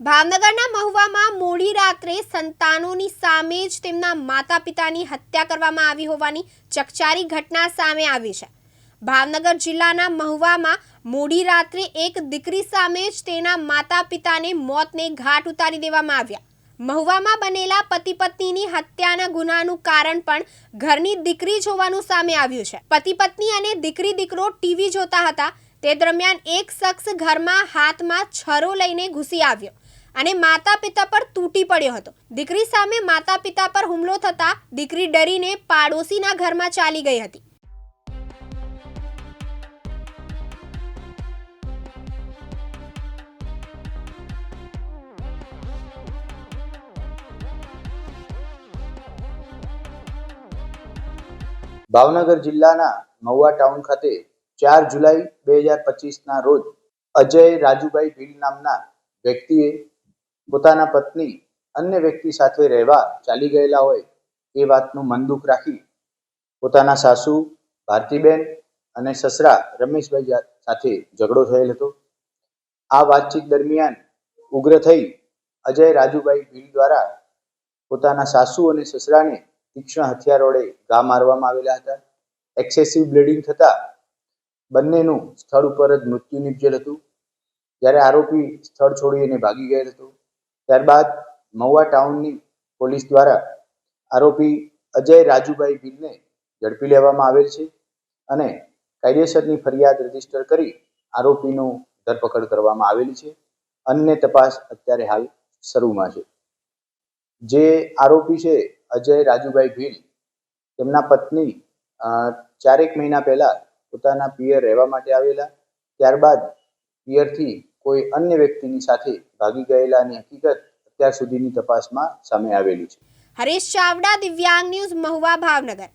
ભાવનગરના મહુવામાં મોડી રાત્રે સંતાનોની સામે જ તેમના માતા પિતાની હત્યા કરવામાં આવી હોવાની ચકચારી ઘટના સામે આવી છે. ભાવનગર જિલ્લાના મહુવામાં મોડી રાત્રે એક દીકરી સામે જ તેના માતા પિતાને મોતને ઘાટ ઉતારી દેવામાં આવ્યા. મહુવામાં બનેલા પતિ પત્નીની હત્યાના ગુનાનું કારણ પણ ઘરની દીકરી જ હોવાનું સામે આવ્યું છે. પતિ પત્ની અને દીકરી દીકરો ટીવી જોતા હતા. તે દરમિયાન એક શખ્સ ઘરમાં હાથમાં છરો લઈને ઘૂસી આવ્યો. અને માતા પિતા પર તૂટી પડ્યો હતો. દીકરી સામે માતા પિતા પર હુમલો થતા દીકરી ડરીને પાડોશીના ઘરમાં ચાલી ગઈ હતી. ભાવનગર જિલ્લાના મહુવા ટાઉન ખાતે ચાર જુલાઈ બે હજાર પચીસના રોજ અજય રાજુભાઈ ભીલ નામના વ્યક્તિએ પોતાના પત્ની અન્ય વ્યક્તિ સાથે રહેવા ચાલી ગયેલા હોય એ વાતનું મન દુઃખ રાખી પોતાના સાસુ, ભારતીબેન અને સસરા રમેશભાઈ સાથે ઝઘડો થયેલ હતો. આ વાતચીત દરમિયાન ઉગ્ર થઈ અજય રાજુભાઈ ભીલ દ્વારા પોતાના સાસુ અને સસરાને તીક્ષ્ણ હથિયાર વડે ઘા મારવામાં આવેલા હતા. એક્સેસિવ બ્લીડિંગ થતા બંનેનું સ્થળ ઉપર જ મૃત્યુ નિપજેલ હતું. જ્યારે આરોપી સ્થળ છોડીને ભાગી ગયેલ હતો. ત્યારબાદ મહુવા ટાઉનની પોલીસ દ્વારા આરોપી અજય રાજુભાઈ ભીલને ઝડપી લેવામાં આવેલ છે અને કાયદેસરની ફરિયાદ રજિસ્ટર કરી આરોપીનું ધરપકડ કરવામાં આવેલી છે. અન્ય તપાસ અત્યારે હાલ શરૂમાં છે. જે આરોપી છે અજય રાજુભાઈ ભીલ, તેમના પત્ની ચારેક મહિના પહેલા પોતાના પિયર રહેવા માટે આવેલા. ત્યારબાદ પિયરથી કોઈ અન્ય વ્યક્તિની સાથે ભાગી ગયેલાની હકીકત અત્યાર સુધીની તપાસમાં સામે આવેલી છે. હરીશ ચાવડા, દિવ્યાંગ ન્યૂઝ, મહુવા ભાવનગર.